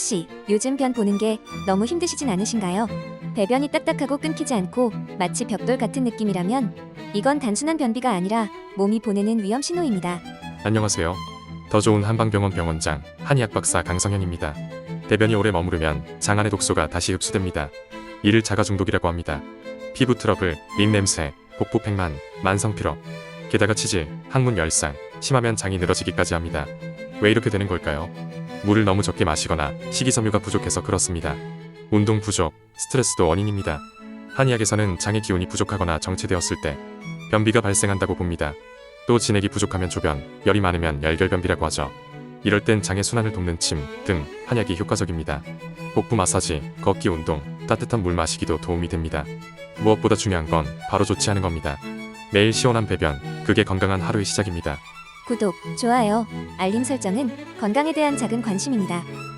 혹시 요즘 변 보는 게 너무 힘드시진 않으신가요? 배변이 딱딱하고 끊기지 않고 마치 벽돌 같은 느낌이라면 이건 단순한 변비가 아니라 몸이 보내는 위험 신호입니다. 안녕하세요. 더 좋은 한방병원 병원장 한의학 박사 강성현입니다. 대변이 오래 머무르면 장 안의 독소가 다시 흡수됩니다. 이를 자가 중독이라고 합니다. 피부 트러블, 린 냄새, 복부 팽만, 만성 피로, 게다가 치질, 항문 열상, 심하면 장이 늘어지기까지 합니다. 왜 이렇게 되는 걸까요? 물을 너무 적게 마시거나 식이섬유가 부족해서 그렇습니다. 운동 부족, 스트레스도 원인입니다. 한의학에서는 장의 기운이 부족하거나 정체되었을 때 변비가 발생한다고 봅니다. 또 진액이 부족하면 조변, 열이 많으면 열결변비라고 하죠. 이럴 땐 장의 순환을 돕는 침 등 한약이 효과적입니다. 복부 마사지, 걷기 운동, 따뜻한 물 마시기도 도움이 됩니다. 무엇보다 중요한 건 바로 조치하는 겁니다. 매일 시원한 배변, 그게 건강한 하루의 시작입니다. 구독, 좋아요, 알림 설정은 건강에 대한 작은 관심입니다.